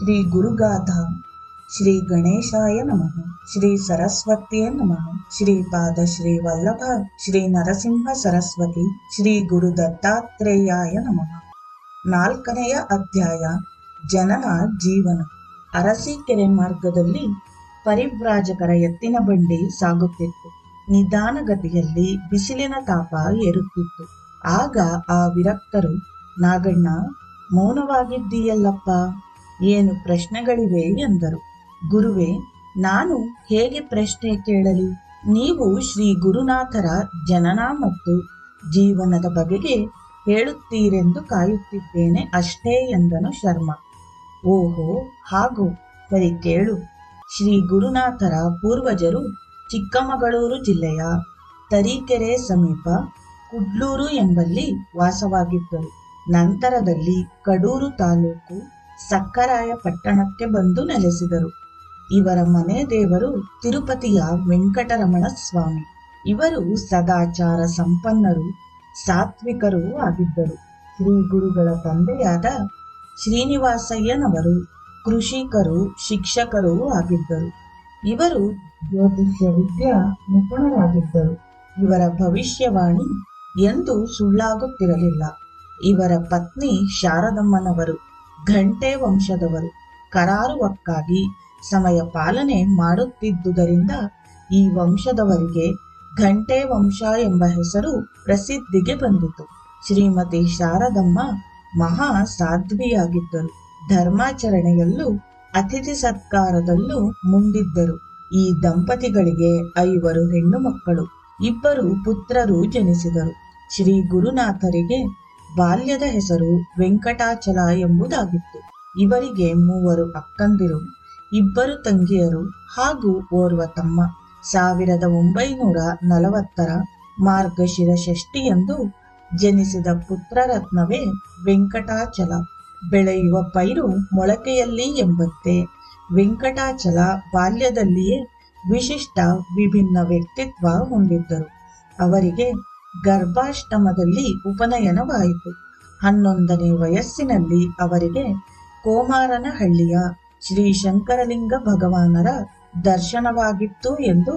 ಶ್ರೀ ಗುರುಗಾಥ, ಶ್ರೀ ಗಣೇಶಾಯ ನಮಃ, ಶ್ರೀ ಸರಸ್ವತಿಯ ನಮಃ ಶ್ರೀಪಾದ ಶ್ರೀ ವಲ್ಲಭ ಶ್ರೀ ನರಸಿಂಹ ಸರಸ್ವತಿ, ಶ್ರೀ ಗುರು ದತ್ತಾತ್ರೇಯಾಯ ನಮಃ. ನಾಲ್ಕನೆಯ ಅಧ್ಯಾಯ, ಜನನ ಜೀವನ. ಅರಸೀಕೆರೆ ಮಾರ್ಗದಲ್ಲಿ ಪರಿವ್ರಾಜಕರ ಎತ್ತಿನ ಬಂಡಿ ಸಾಗುತ್ತಿತ್ತು. ನಿಧಾನಗತಿಯಲ್ಲಿ ಬಿಸಿಲಿನ ತಾಪ ಏರುತ್ತಿತ್ತು. ಆಗ ಆ ವಿರಕ್ತರು, ನಾಗಣ್ಣ, ಮೌನವಾಗಿದ್ದೀಯಲ್ಲಪ್ಪ. ಏನು ಪ್ರಶ್ನೆಗಳಿವೆ ಎಂದರು. ಗುರುವೇ, ನಾನು ಹೇಗೆ ಪ್ರಶ್ನೆ ಕೇಳಲಿ? ನೀವು ಶ್ರೀ ಗುರುನಾಥರ ಜನನ ಮತ್ತು ಜೀವನದ ಬಗೆಗೆ ಹೇಳುತ್ತೀರೆಂದು ಕಾಯುತ್ತಿದ್ದೇನೆ ಅಷ್ಟೇ ಎಂದನು ಶರ್ಮ. ಓಹೋ, ಹಾಗೂ, ಸರಿ ಕೇಳು. ಶ್ರೀ ಗುರುನಾಥರ ಪೂರ್ವಜರು ಚಿಕ್ಕಮಗಳೂರು ಜಿಲ್ಲೆಯ ತರೀಕೆರೆ ಸಮೀಪ ಕುಡ್ಲೂರು ಎಂಬಲ್ಲಿ ವಾಸವಾಗಿದ್ದರು. ನಂತರದಲ್ಲಿ ಕಡೂರು ತಾಲೂಕು ಸಕ್ಕರಾಯ ಪಟ್ಟಣಕ್ಕೆ ಬಂದು ನೆಲೆಸಿದರು. ಇವರ ಮನೆ ದೇವರು ತಿರುಪತಿಯ ವೆಂಕಟರಮಣ ಸ್ವಾಮಿ. ಇವರು ಸದಾಚಾರ ಸಂಪನ್ನರು, ಸಾತ್ವಿಕರೂ ಆಗಿದ್ದರು. ಶ್ರೀ ಗುರುಗಳ ತಂದೆಯಾದ ಶ್ರೀನಿವಾಸಯ್ಯನವರು ಕೃಷಿಕರು, ಶಿಕ್ಷಕರೂ ಆಗಿದ್ದರು. ಇವರು ಜ್ಯೋತಿಷ್ಯ ವಿದ್ಯಾ ನಿಪುಣರಾಗಿದ್ದರು. ಇವರ ಭವಿಷ್ಯವಾಣಿ ಎಂದು ಸುಳ್ಳಾಗುತ್ತಿರಲಿಲ್ಲ. ಇವರ ಪತ್ನಿ ಶಾರದಮ್ಮನವರು ಘಂಟೆ ವಂಶದವರು ಕರಾರುವಕ್ಕಾಗಿ ಸಮಯ ಪಾಲನೆ ಮಾಡುತ್ತಿದ್ದುದರಿಂದ ಈ ವಂಶದವರಿಗೆ ಘಂಟೆ ವಂಶ ಎಂಬ ಹೆಸರು ಪ್ರಸಿದ್ಧಿಗೆ ಬಂದಿತು. ಶ್ರೀಮತಿ ಶಾರದಮ್ಮ ಮಹಾ ಸಾಧ್ವಿಯಾಗಿದ್ದರು ಧರ್ಮಾಚರಣೆಯಲ್ಲೂ ಅತಿಥಿ ಸತ್ಕಾರದಲ್ಲೂ ಮುಂದಿದ್ದರು. ಈ ದಂಪತಿಗಳಿಗೆ ಐವರು ಹೆಣ್ಣು ಮಕ್ಕಳು ಇಬ್ಬರು ಪುತ್ರರು ಜನಿಸಿದರು. ಶ್ರೀ ಗುರುನಾಥರಿಗೆ ಬಾಲ್ಯದ ಹೆಸರು ವೆಂಕಟಾಚಲ ಎಂಬುದಾಗಿತ್ತು. ಇವರಿಗೆ ಮೂವರು ಅಕ್ಕಂದಿರು, ಇಬ್ಬರು ತಂಗಿಯರು ಹಾಗೂ ಓರ್ವ ತಮ್ಮ. ಸಾವಿರದ ಒಂಬೈನೂರ ನಲವತ್ತರ ಮಾರ್ಗಶಿರ ಷಷ್ಠಿಯಂದು ಜನಿಸಿದ ಪುತ್ರರತ್ನವೇ ವೆಂಕಟಾಚಲ. ಬೆಳೆಯುವ ಪೈರು ಮೊಳಕೆಯಲ್ಲಿ ಎಂಬಂತೆ. ವೆಂಕಟಾಚಲ ಬಾಲ್ಯದಲ್ಲಿಯೇ ವಿಶಿಷ್ಟ ವಿಭಿನ್ನ ವ್ಯಕ್ತಿತ್ವ ಹೊಂದಿದ್ದರು. ಅವರಿಗೆ ಗರ್ಭಾಷ್ಟಮದಲ್ಲಿ ಉಪನಯನವಾಯಿತು. ಹನ್ನೊಂದನೇ ವಯಸ್ಸಿನಲ್ಲಿ ಅವರಿಗೆ ಕೋಮಾರನಹಳ್ಳಿಯ ಶ್ರೀ ಶಂಕರಲಿಂಗ ಭಗವಾನರ ದರ್ಶನವಾಗಿತ್ತು ಎಂದು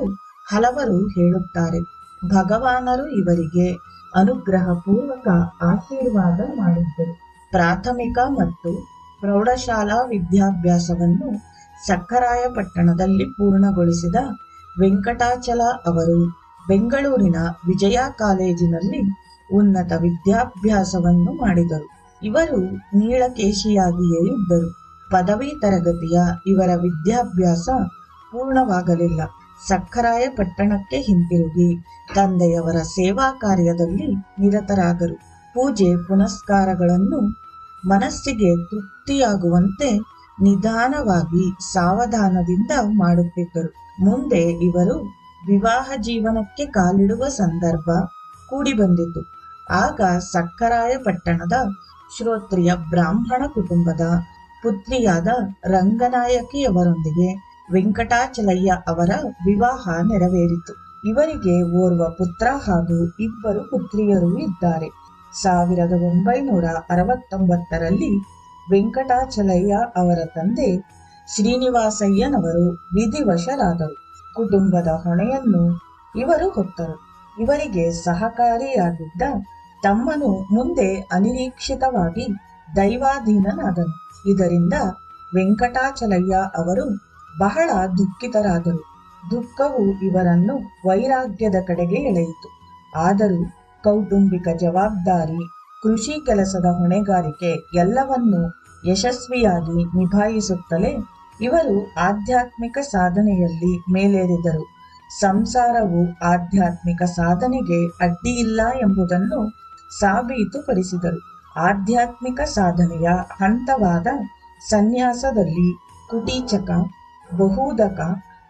ಹಲವರು ಹೇಳುತ್ತಾರೆ. ಭಗವಾನರು ಇವರಿಗೆ ಅನುಗ್ರಹ ಪೂರ್ವಕ ಆಶೀರ್ವಾದ ಮಾಡಿದ್ದರು. ಪ್ರಾಥಮಿಕ ಮತ್ತು ಪ್ರೌಢಶಾಲಾ ವಿದ್ಯಾಭ್ಯಾಸವನ್ನು ಸಕ್ಕರಾಯಪಟ್ಟಣದಲ್ಲಿ ಪೂರ್ಣಗೊಳಿಸಿದ ವೆಂಕಟಾಚಲ ಅವರು ಬೆಂಗಳೂರಿನ ವಿಜಯ ಕಾಲೇಜಿನಲ್ಲಿ ಉನ್ನತ ವಿದ್ಯಾಭ್ಯಾಸವನ್ನು ಮಾಡಿದರು. ಇವರು ನೀಳಕೇಶಿಯಾಗಿಯೇ ಇದ್ದರು ಪದವಿ ತರಗತಿಯ ಇವರ ವಿದ್ಯಾಭ್ಯಾಸ ಪೂರ್ಣವಾಗಲಿಲ್ಲ. ಸಕ್ಕರಾಯ ಪಟ್ಟಣಕ್ಕೆ ಹಿಂತಿರುಗಿ ತಂದೆಯವರ ಸೇವಾ ಕಾರ್ಯದಲ್ಲಿ ನಿರತರಾಗರು ಪೂಜೆ ಪುನಸ್ಕಾರಗಳನ್ನು ಮನಸ್ಸಿಗೆ ತೃಪ್ತಿಯಾಗುವಂತೆ ನಿಧಾನವಾಗಿ ಸಾವಧಾನದಿಂದ ಮಾಡುತ್ತಿದ್ದರು. ಮುಂದೆ ಇವರು ವಿವಾಹ ಜೀವನಕ್ಕೆ ಕಾಲಿಡುವ ಸಂದರ್ಭ ಕೂಡಿ ಬಂದಿತು ಆಗ ಸಕ್ಕರಾಯಪಟ್ಟಣದ ಶ್ರೋತ್ರಿಯ ಬ್ರಾಹ್ಮಣ ಕುಟುಂಬದ ಪುತ್ರಿಯಾದ ರಂಗನಾಯಕಿಯವರೊಂದಿಗೆ ವೆಂಕಟಾಚಲಯ್ಯ ಅವರ ವಿವಾಹ ನೆರವೇರಿತು. ಇವರಿಗೆ ಓರ್ವ ಪುತ್ರ ಹಾಗೂ ಇಬ್ಬರು ಪುತ್ರಿಯರು ಇದ್ದಾರೆ. ಸಾವಿರದ ಒಂಬೈನೂರ ಅರವತ್ತೊಂಬತ್ತರಲ್ಲಿ ವೆಂಕಟಾಚಲಯ್ಯ ಅವರ ತಂದೆ ಶ್ರೀನಿವಾಸಯ್ಯನವರು ವಿಧಿವಶರಾದರು. ಕುಟುಂಬದ ಹೊಣೆಯನ್ನು ಇವರು ಹೊತ್ತರು ಇವರಿಗೆ ಸಹಕಾರಿಯಾಗಿದ್ದ ತಮ್ಮನು ಮುಂದೆ ಅನಿರೀಕ್ಷಿತವಾಗಿ ದೈವಾಧೀನನಾದನು. ಇದರಿಂದ ವೆಂಕಟಾಚಲಯ್ಯ ಅವರು ಬಹಳ ದುಃಖಿತರಾದರು. ದುಃಖವು ಇವರನ್ನು ವೈರಾಗ್ಯದ ಕಡೆಗೆ ಎಳೆಯಿತು. ಆದರೂ ಕೌಟುಂಬಿಕ ಜವಾಬ್ದಾರಿ, ಕೃಷಿ ಕೆಲಸದ ಹೊಣೆಗಾರಿಕೆ ಎಲ್ಲವನ್ನೂ ಯಶಸ್ವಿಯಾಗಿ ನಿಭಾಯಿಸುತ್ತಲೇ ಇವರು ಆಧ್ಯಾತ್ಮಿಕ ಸಾಧನೆಯಲ್ಲಿ ಮೇಲೇರಿದರು. ಸಂಸಾರವು ಆಧ್ಯಾತ್ಮಿಕ ಸಾಧನೆಗೆ ಅಡ್ಡಿಯಿಲ್ಲ ಎಂಬುದನ್ನು ಸಾಬೀತುಪಡಿಸಿದರು. ಆಧ್ಯಾತ್ಮಿಕ ಸಾಧನೆಯ ಹಂತವಾದ ಸನ್ಯಾಸದಲ್ಲಿ ಕುಟೀಚಕ, ಬಹುದಕ,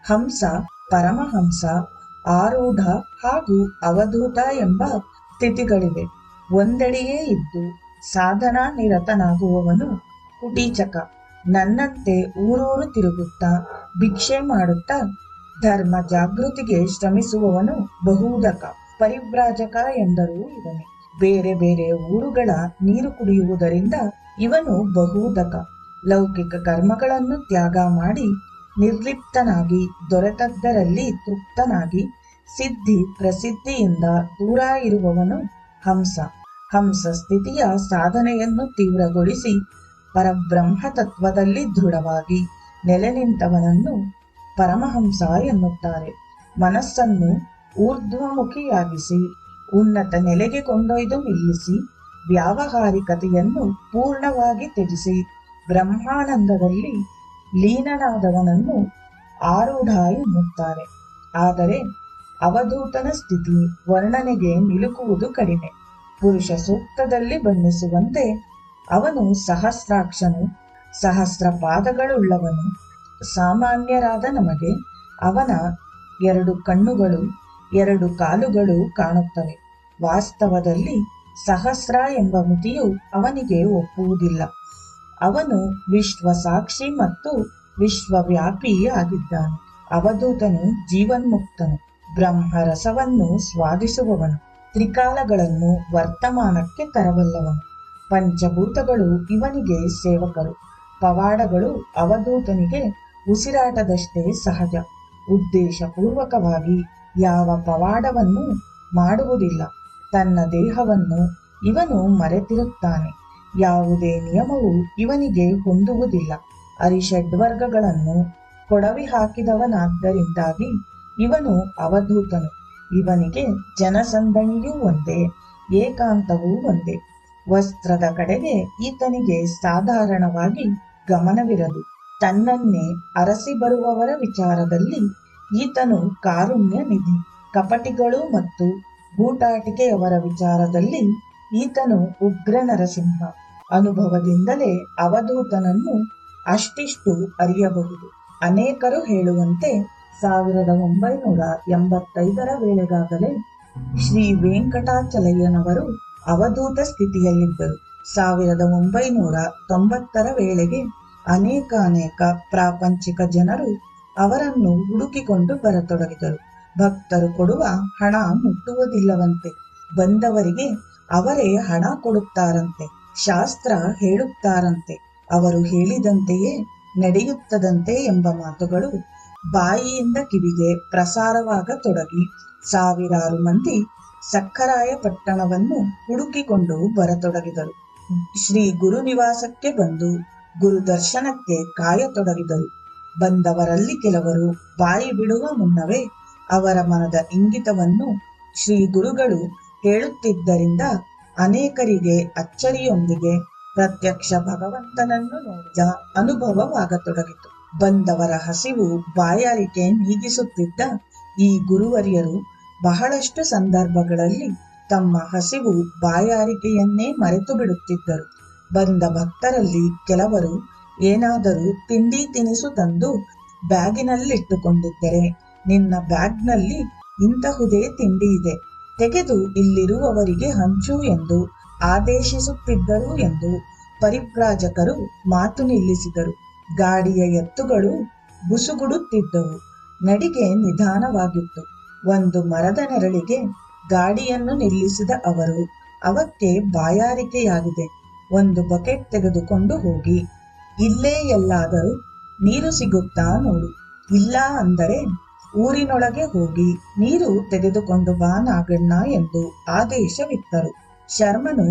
ಹಂಸ, ಪರಮಹಂಸ, ಆರೂಢ ಹಾಗೂ ಅವಧೂತ ಎಂಬ ಸ್ಥಿತಿಗಳಿವೆ. ಒಂದೆಡೆಯೇ ಇದ್ದು ಸಾಧನಾ ನಿರತನಾಗುವವನು ಕುಟೀಚಕ. ನನ್ನಂತೆ ಊರೂರು ತಿರುಗುತ್ತಾ ಭಿಕ್ಷೆ ಮಾಡುತ್ತಾ ಧರ್ಮ ಜಾಗೃತಿಗೆ ಶ್ರಮಿಸುವವನು ಬಹುದಕ, ಪರಿವ್ರಾಜಕ ಎಂದರೂ ಇವನೇ. ಬೇರೆ ಬೇರೆ ಊರುಗಳ ನೀರು ಕುಡಿಯುವುದರಿಂದ ಇವನು ಬಹುದಕ, ಲೌಕಿಕ ಕರ್ಮಗಳನ್ನು ತ್ಯಾಗ ಮಾಡಿ ನಿರ್ಲಿಪ್ತನಾಗಿ, ದೊರೆತದ್ದರಲ್ಲಿ ತೃಪ್ತನಾಗಿ, ಸಿದ್ಧಿ ಪ್ರಸಿದ್ಧಿಯಿಂದ ದೂರ ಇರುವವನು ಹಂಸ. ಹಂಸ ಸ್ಥಿತಿಯ ಸಾಧನೆಯನ್ನು ತೀವ್ರಗೊಳಿಸಿ ಪರಬ್ರಹ್ಮ ತತ್ವದಲ್ಲಿ ದೃಢವಾಗಿ ನೆಲೆ ನಿಂತವನನ್ನು ಪರಮಹಂಸ ಎನ್ನುತ್ತಾರೆ. ಮನಸ್ಸನ್ನು ಊರ್ಧ್ವಮುಖಿಯಾಗಿಸಿ, ಉನ್ನತ ನೆಲೆಗೆ ಕೊಂಡೊಯ್ದು ನಿಲ್ಲಿಸಿ, ವ್ಯಾವಹಾರಿಕತೆಯನ್ನು ಪೂರ್ಣವಾಗಿ ತ್ಯಜಿಸಿ, ಬ್ರಹ್ಮಾನಂದದಲ್ಲಿ ಲೀನನಾದವನನ್ನು ಆರೂಢ ಎನ್ನುತ್ತಾರೆ. ಆದರೆ ಅವಧೂತನ ಸ್ಥಿತಿ ವರ್ಣನೆಗೆ ನಿಲುಕುವುದು ಕಡಿಮೆ. ಪುರುಷ ಸೂಕ್ತದಲ್ಲಿ ಬಣ್ಣಿಸುವಂತೆ ಅವನು ಸಹಸ್ರಾಕ್ಷನು ಸಹಸ್ರ ಪಾದಗಳುಳ್ಳವನು ಸಾಮಾನ್ಯರಾದ ನಮಗೆ ಅವನ ಎರಡು ಕಣ್ಣುಗಳು, ಎರಡು ಕಾಲುಗಳು ಕಾಣುತ್ತವೆ. ವಾಸ್ತವದಲ್ಲಿ ಸಹಸ್ರ ಎಂಬ ಮಿತಿಯು ಅವನಿಗೆ ಒಪ್ಪುವುದಿಲ್ಲ. ಅವನು ವಿಶ್ವ ಸಾಕ್ಷಿ ಮತ್ತು ವಿಶ್ವವ್ಯಾಪಿ ಆಗಿದ್ದಾನೆ. ಅವಧೂತನು ಜೀವನ್ಮುಕ್ತನು. ಬ್ರಹ್ಮರಸವನ್ನು ಸ್ವಾದಿಸುವವನು. ತ್ರಿಕಾಲಗಳನ್ನು ವರ್ತಮಾನಕ್ಕೆ ತರಬಲ್ಲವನು. ಪಂಚಭೂತಗಳು ಇವನಿಗೆ ಸೇವಕರು. ಪವಾಡಗಳು ಅವಧೂತನಿಗೆ ಉಸಿರಾಟದಷ್ಟೇ ಸಹಜ. ಉದ್ದೇಶಪೂರ್ವಕವಾಗಿ ಯಾವ ಪವಾಡವನ್ನು ಮಾಡುವುದಿಲ್ಲ. ತನ್ನ ದೇಹವನ್ನು ಇವನು ಮರೆತಿರುತ್ತಾನೆ. ಯಾವುದೇ ನಿಯಮವು ಇವನಿಗೆ ಹೊಂದುವುದಿಲ್ಲ. ಅರಿಷಡ್ವರ್ಗಗಳನ್ನು ಕೊಡವಿ ಹಾಕಿದವನಾದ್ದರಿಂದಾಗಿ ಇವನು ಅವಧೂತನು. ಇವನಿಗೆ ಜನಸಂದಣಿಯೂ ಒಂದೇ, ಏಕಾಂತವೂ ಒಂದೇ. ವಸ್ತ್ರದ ಕಡೆಗೆ ಈತನಿಗೆ ಸಾಧಾರಣವಾಗಿ ಗಮನವಿರದು. ತನ್ನನ್ನೇ ಅರಸಿ ಬರುವವರ ವಿಚಾರದಲ್ಲಿ ಈತನು ಕಾರುಣ್ಯ ನಿಧಿ. ಕಪಟಿಗಳು ಮತ್ತು ಬೂಟಾಟಿಕೆಯವರ ವಿಚಾರದಲ್ಲಿ ಈತನು ಉಗ್ರ ನರಸಿಂಹ. ಅನುಭವದಿಂದಲೇ ಅವಧೂತನನ್ನು ಅಷ್ಟಿಷ್ಟು ಅರಿಯಬಹುದು. ಅನೇಕರು ಹೇಳುವಂತೆ ಸಾವಿರದ ಒಂಬೈನೂರ ಎಂಬತ್ತೈದರ ವೇಳೆಗಾಗಲೇ ಶ್ರೀ ವೆಂಕಟಾಚಲಯ್ಯನವರು ಅವಧೂತ ಸ್ಥಿತಿಯಲ್ಲಿದ್ದರು. ಸಾವಿರದ ಒಂಬೈನೂರ ತೊಂಬತ್ತರ ವೇಳೆಗೆ ಅನೇಕ ಅನೇಕ ಪ್ರಾಪಂಚಿಕ ಜನರು ಅವರನ್ನು ಹುಡುಕಿಕೊಂಡು ಬರತೊಡಗಿದರು. ಭಕ್ತರು ಕೊಡುವ ಹಣ ಮುಟ್ಟುವುದಿಲ್ಲವಂತೆ, ಬಂದವರಿಗೆ ಅವರೇ ಹಣ ಕೊಡುತ್ತಾರಂತೆ, ಶಾಸ್ತ್ರ ಹೇಳುತ್ತಾರಂತೆ, ಅವರು ಹೇಳಿದಂತೆಯೇ ನಡೆಯುತ್ತದಂತೆ ಎಂಬ ಮಾತುಗಳು ಬಾಯಿಯಿಂದ ಕಿವಿಗೆ ಪ್ರಸಾರವಾಗತೊಡಗಿ ಸಾವಿರಾರು ಮಂದಿ ಸಕ್ಕರಾಯ ಪಟ್ಟಣವನ್ನು ಹುಡುಕಿಕೊಂಡು ಬರತೊಡಗಿದರು. ಶ್ರೀ ಗುರು ನಿವಾಸಕ್ಕೆ ಬಂದು ಗುರು ದರ್ಶನಕ್ಕೆ ಕಾಯತೊಡಗಿದರು. ಬಂದವರಲ್ಲಿ ಕೆಲವರು ಬಾಯಿ ಬಿಡುವ ಮುನ್ನವೇ ಅವರ ಮನದ ಇಂಗಿತವನ್ನು ಶ್ರೀ ಗುರುಗಳು ಹೇಳುತ್ತಿದ್ದರಿಂದ ಅನೇಕರಿಗೆ ಅಚ್ಚರಿಯೊಂದಿಗೆ ಪ್ರತ್ಯಕ್ಷ ಭಗವಂತನನ್ನು ನೋಡಿದ ಅನುಭವವಾಗತೊಡಗಿತು. ಬಂದವರ ಹಸಿವು ಬಾಯಾರಿಕೆ ನೀಗಿಸುತ್ತಿದ್ದ ಈ ಗುರುವರಿಯರು ಬಹಳಷ್ಟು ಸಂದರ್ಭಗಳಲ್ಲಿ ತಮ್ಮ ಹಸಿವು ಬಾಯಾರಿಕೆಯನ್ನೇ ಮರೆತು ಬಿಡುತ್ತಿದ್ದರು. ಬಂದ ಭಕ್ತರಲ್ಲಿ ಕೆಲವರು ಏನಾದರೂ ತಿಂಡಿ ತಿನಿಸು ತಂದು ಬ್ಯಾಗಿನಲ್ಲಿಟ್ಟುಕೊಂಡಿದ್ದರೆ, ನಿನ್ನ ಬ್ಯಾಗ್ನಲ್ಲಿ ಇಂತಹುದೇ ತಿಂಡಿ ಇದೆ, ತೆಗೆದು ಇಲ್ಲಿರುವವರಿಗೆ ಹಂಚು ಎಂದು ಆದೇಶಿಸುತ್ತಿದ್ದರು ಎಂದು ಪರಿಪ್ರಾಜಕರು ಮಾತು ನಿಲ್ಲಿಸಿದರು. ಗಾಡಿಯ ಎತ್ತುಗಳು ಬುಸುಗುಡುತ್ತಿದ್ದವು ನಡಿಗೆ ನಿಧಾನವಾಗಿತ್ತು. ಒಂದು ಮರದ ನೆರಳಿಗೆ ಗಾಡಿಯನ್ನು ನಿಲ್ಲಿಸಿದ ಅವರು ಅವಕ್ಕೆ ಬಾಯಾರಿಕೆಯಾಗಿದೆ. ಒಂದು ಬಕೆಟ್ ತೆಗೆದುಕೊಂಡು ಹೋಗಿ. ಇಲ್ಲೇ ಎಲ್ಲಾದರೂ ನೀರು ಸಿಗುತ್ತಾ ನೋಡು. ಇಲ್ಲ ಅಂದರೆ ಊರಿನೊಳಗೆ ಹೋಗಿ ನೀರು ತೆಗೆದುಕೊಂಡು ಬಾ ನಾಗಣ್ಣ ಎಂದು ಆದೇಶವಿತ್ತರು. ಶರ್ಮನು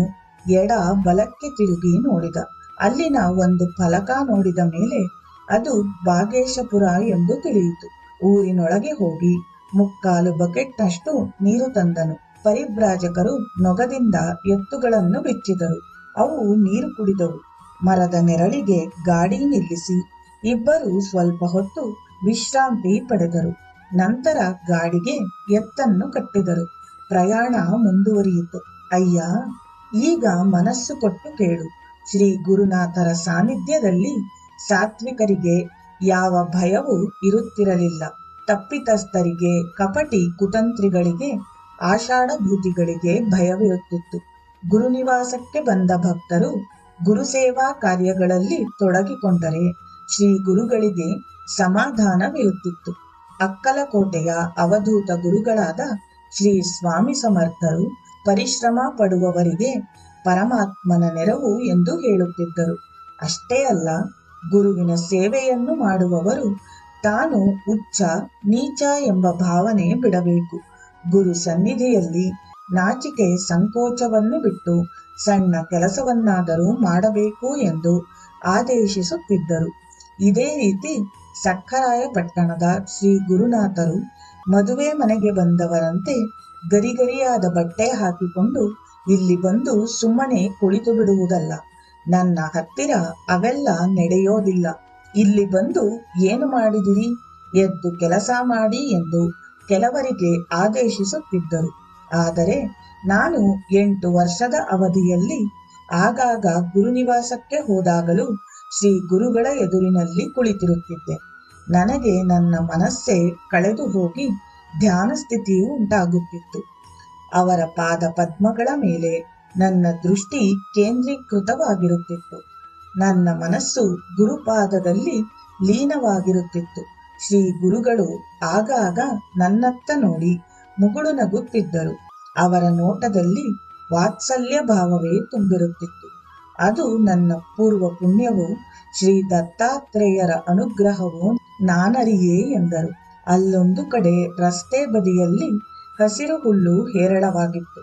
ಎಡ ಬಲಕ್ಕೆ ತಿರುಗಿ ನೋಡಿದ. ಅಲ್ಲಿನ ಒಂದು ಫಲಕ ನೋಡಿದ ಮೇಲೆ ಅದು ಭಾಗೇಶಪುರ ಎಂದು ತಿಳಿಯಿತು. ಊರಿನೊಳಗೆ ಹೋಗಿ ಮುಕ್ಕಾಲು ಬಕೆಟ್ನಷ್ಟು ನೀರು ತಂದನು. ಪರಿಭ್ರಾಜಕರು ನೊಗದಿಂದ ಎತ್ತುಗಳನ್ನು ಬಿಚ್ಚಿದರು. ಅವು ನೀರು ಕುಡಿದವು. ಮರದ ನೆರಳಿಗೆ ಗಾಡಿ ನಿಲ್ಲಿಸಿ ಇಬ್ಬರು ಸ್ವಲ್ಪ ಹೊತ್ತು ವಿಶ್ರಾಂತಿ ಪಡೆದರು. ನಂತರ ಗಾಡಿಗೆ ಎತ್ತನ್ನು ಕಟ್ಟಿದರು. ಪ್ರಯಾಣ ಮುಂದುವರಿಯಿತು. ಅಯ್ಯ, ಈಗ ಮನಸ್ಸು ಕೊಟ್ಟು ಕೇಳು. ಶ್ರೀ ಗುರುನಾಥರ ಸಾನ್ನಿಧ್ಯದಲ್ಲಿ ಸಾತ್ವಿಕರಿಗೆ ಯಾವ ಭಯವೂ ಇರುತ್ತಿರಲಿಲ್ಲ. ತಪ್ಪಿತಸ್ಥರಿಗೆ, ಕಪಟಿ ಕುತಂತ್ರಿಗಳಿಗೆ ಆಷಾಢಭೂತಿಗಳಿಗೆ ಭಯವಿರುತ್ತಿತ್ತು. ಗುರುನಿವಾಸಕ್ಕೆ ಬಂದ ಭಕ್ತರು ಗುರುಸೇವಾ ಕಾರ್ಯಗಳಲ್ಲಿ ತೊಡಗಿಕೊಂಡರೆ ಶ್ರೀ ಗುರುಗಳಿಗೆ ಸಮಾಧಾನವಿರುತ್ತಿತ್ತು. ಅಕ್ಕಲಕೋಟೆಯ ಅವಧೂತ ಗುರುಗಳಾದ ಶ್ರೀ ಸ್ವಾಮಿ ಸಮರ್ಥರು ಪರಿಶ್ರಮ ಪಡುವವರಿಗೆ ಪರಮಾತ್ಮನ ನೆರವು ಎಂದು ಹೇಳುತ್ತಿದ್ದರು. ಅಷ್ಟೇ ಅಲ್ಲ, ಗುರುವಿನ ಸೇವೆಯನ್ನು ಮಾಡುವವರು ತಾನು ಉಚ್ಚ ನೀಚ ಎಂಬ ಭಾವನೆ ಬಿಡಬೇಕು. ಗುರು ಸನ್ನಿಧಿಯಲ್ಲಿ ನಾಚಿಕೆ ಸಂಕೋಚವನ್ನು ಬಿಟ್ಟು ಸಣ್ಣ ಕೆಲಸವನ್ನಾದರೂ ಮಾಡಬೇಕು ಎಂದು ಆದೇಶಿಸುತ್ತಿದ್ದರು. ಇದೇ ರೀತಿ ಸಕ್ಕರಾಯ ಪಟ್ಟಣದ ಶ್ರೀ ಗುರುನಾಥರು ಮದುವೆ ಮನೆಗೆ ಬಂದವರಂತೆ ಗರಿಗರಿಯಾದ ಬಟ್ಟೆ ಹಾಕಿಕೊಂಡು ಇಲ್ಲಿ ಬಂದು ಸುಮ್ಮನೆ ಕುಳಿತು ಬಿಡುವುದಲ್ಲ ನನ್ನ ಹತ್ತಿರ ಅವೆಲ್ಲ ನಡೆಯೋದಿಲ್ಲ. ಇಲ್ಲಿ ಬಂದು ಏನು ಮಾಡಿದಿರಿ? ಎದ್ದು ಕೆಲಸ ಮಾಡಿ ಎಂದು ಕೆಲವರಿಗೆ ಆದೇಶಿಸುತ್ತಿದ್ದರು. ಆದರೆ ನಾನು ಎಂಟು ವರ್ಷದ ಅವಧಿಯಲ್ಲಿ ಆಗಾಗ ಗುರುನಿವಾಸಕ್ಕೆ ಹೋದಾಗಲೂ ಶ್ರೀ ಗುರುಗಳ ಎದುರಿನಲ್ಲಿ ಕುಳಿತಿರುತ್ತಿದ್ದೆ. ನನಗೆ ನನ್ನ ಮನಸ್ಸೇ ಕಳೆದು ಹೋಗಿ ಧ್ಯಾನ ಸ್ಥಿತಿಯು ಉಂಟಾಗುತ್ತಿತ್ತು. ಅವರ ಪಾದ ಪದ್ಮಗಳ ಮೇಲೆ ನನ್ನ ದೃಷ್ಟಿ ಕೇಂದ್ರೀಕೃತವಾಗಿರುತ್ತಿತ್ತು. ನನ್ನ ಮನಸ್ಸು ಗುರುಪಾದದಲ್ಲಿ ಲೀನವಾಗಿರುತ್ತಿತ್ತು. ಶ್ರೀ ಗುರುಗಳು ಆಗಾಗ ನನ್ನತ್ತ ನೋಡಿ ಮುಗುಳು ನಗುತ್ತಿದ್ದರು. ಅವರ ನೋಟದಲ್ಲಿ ವಾತ್ಸಲ್ಯ ಭಾವವೇ ತುಂಬಿರುತ್ತಿತ್ತು. ಅದು ನನ್ನ ಪೂರ್ವ ಪುಣ್ಯವು, ಶ್ರೀ ದತ್ತಾತ್ರೇಯರ ಅನುಗ್ರಹವು ನಾನರಿಯೇ ಎಂದರು. ಅಲ್ಲೊಂದು ಕಡೆ ರಸ್ತೆ ಬದಿಯಲ್ಲಿ ಹಸಿರು ಹುಲ್ಲು ಹೇರಳವಾಗಿತ್ತು.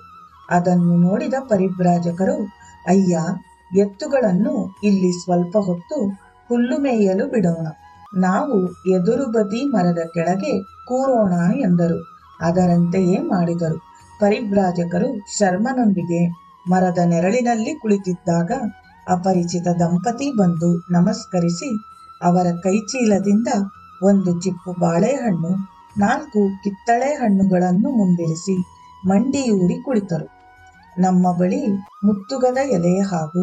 ಅದನ್ನು ನೋಡಿದ ಪರಿಭ್ರಾಜಕರು ಅಯ್ಯ ಎತ್ತುಗಳನ್ನು ಇಲ್ಲಿ ಸ್ವಲ್ಪ ಹೊತ್ತು ಹುಲ್ಲು ಮೇಯಲು ಬಿಡೋಣ. ನಾವು ಎದುರು ಬದಿ ಮರದ ಕೆಳಗೆ ಕೂರೋಣ ಎಂದರು. ಅದರಂತೆಯೇ ಮಾಡಿದರು. ಪರಿವ್ರಾಜಕರು ಶರ್ಮನೊಂದಿಗೆ ಮರದ ನೆರಳಿನಲ್ಲಿ ಕುಳಿತಿದ್ದಾಗ ಅಪರಿಚಿತ ದಂಪತಿ ಬಂದು ನಮಸ್ಕರಿಸಿ ಅವರ ಕೈಚೀಲದಿಂದ ಒಂದು ಚಿಪ್ಪು ಬಾಳೆಹಣ್ಣು, ನಾಲ್ಕು ಕಿತ್ತಳೆ ಹಣ್ಣುಗಳನ್ನು ಮುಂದಿರಿಸಿ ಮಂಡಿಯೂರಿ ಕುಳಿತರು. ನಮ್ಮ ಬಳಿ ಮುತ್ತುಗದ ಎಲೆ ಹಾಗೂ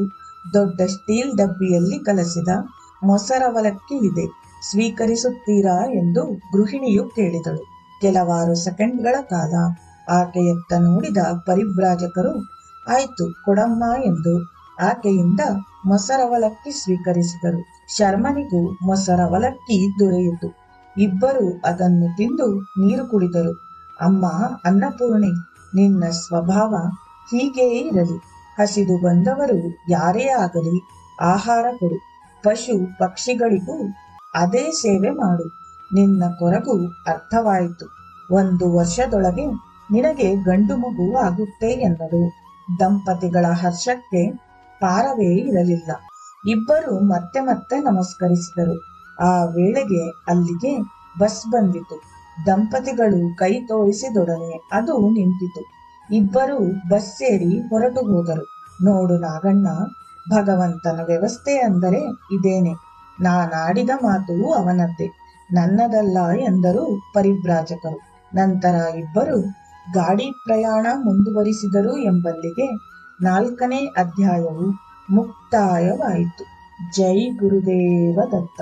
ದೊಡ್ಡ ಸ್ಟೀಲ್ ಡಬ್ಬಿಯಲ್ಲಿ ಕಲಸಿದ ಮೊಸರವಲಕ್ಕಿ ಇದೆ. ಸ್ವೀಕರಿಸುತ್ತೀರಾ ಎಂದು ಗೃಹಿಣಿಯು ಕೇಳಿದಳು. ಕೆಲವಾರು ಸೆಕೆಂಡ್ಗಳ ಕಾಲ ಆಕೆಯತ್ತ ನೋಡಿದ ಪರಿಭ್ರಾಜಕರು ಆಯ್ತು, ಕೊಡಮ್ಮ ಎಂದು ಆಕೆಯಿಂದ ಮೊಸರವಲಕ್ಕಿ ಸ್ವೀಕರಿಸಿದರು. ಶರ್ಮನಿಗೂ ಮೊಸರವಲಕ್ಕಿ ದೊರೆಯಿತು. ಇಬ್ಬರು ಅದನ್ನು ತಿಂದು ನೀರು ಕುಡಿದರು. ಅಮ್ಮ, ಅನ್ನಪೂರ್ಣಿ, ನಿನ್ನ ಸ್ವಭಾವ ಹೀಗೆಯೇ ಇರಲಿ. ಹಸಿದು ಬಂದವರು ಯಾರೇ ಆಗಲಿ ಆಹಾರ ಕೊಡು. ಪಶು ಪಕ್ಷಿಗಳಿಗೂ ಅದೇ ಸೇವೆ ಮಾಡು. ನಿನ್ನ ಕೊರಗು ಅರ್ಥವಾಯಿತು. ಒಂದು ವರ್ಷದೊಳಗೆ ನಿನಗೆ ಗಂಡು ಮಗು ಆಗುತ್ತೆ ಎಂದರು ದಂಪತಿಗಳ ಹರ್ಷಕ್ಕೆ ಪಾರವೇ ಇರಲಿಲ್ಲ. ಇಬ್ಬರು ಮತ್ತೆ ಮತ್ತೆ ನಮಸ್ಕರಿಸಿದರು. ಆ ವೇಳೆಗೆ ಅಲ್ಲಿಗೆ ಬಸ್ ಬಂದಿತು. ದಂಪತಿಗಳು ಕೈ ತೋರಿಸಿದೊಡನೆ ಅದು ನಿಂತಿತು. ಇಬ್ಬರು ಬಸ್ ಸೇರಿ ಹೊರಟು ಹೋದರು. ನೋಡು ನಾಗಣ್ಣ, ಭಗವಂತನ ವ್ಯವಸ್ಥೆ ಅಂದರೆ ಇದೇನೆ. ನಾನಾಡಿದ ಮಾತು ಅವನದ್ದೇ. ನನ್ನದಲ್ಲ ಎಂದರು ಪರಿಭ್ರಾಜಕರು ನಂತರ ಇಬ್ಬರು ಗಾಡಿ ಪ್ರಯಾಣ ಮುಂದುವರಿಸಿದರು ಎಂಬಲ್ಲಿಗೆ ನಾಲ್ಕನೇ ಅಧ್ಯಾಯವು ಮುಕ್ತಾಯವಾಯಿತು. ಜೈ ಗುರುದೇವ ದತ್ತ.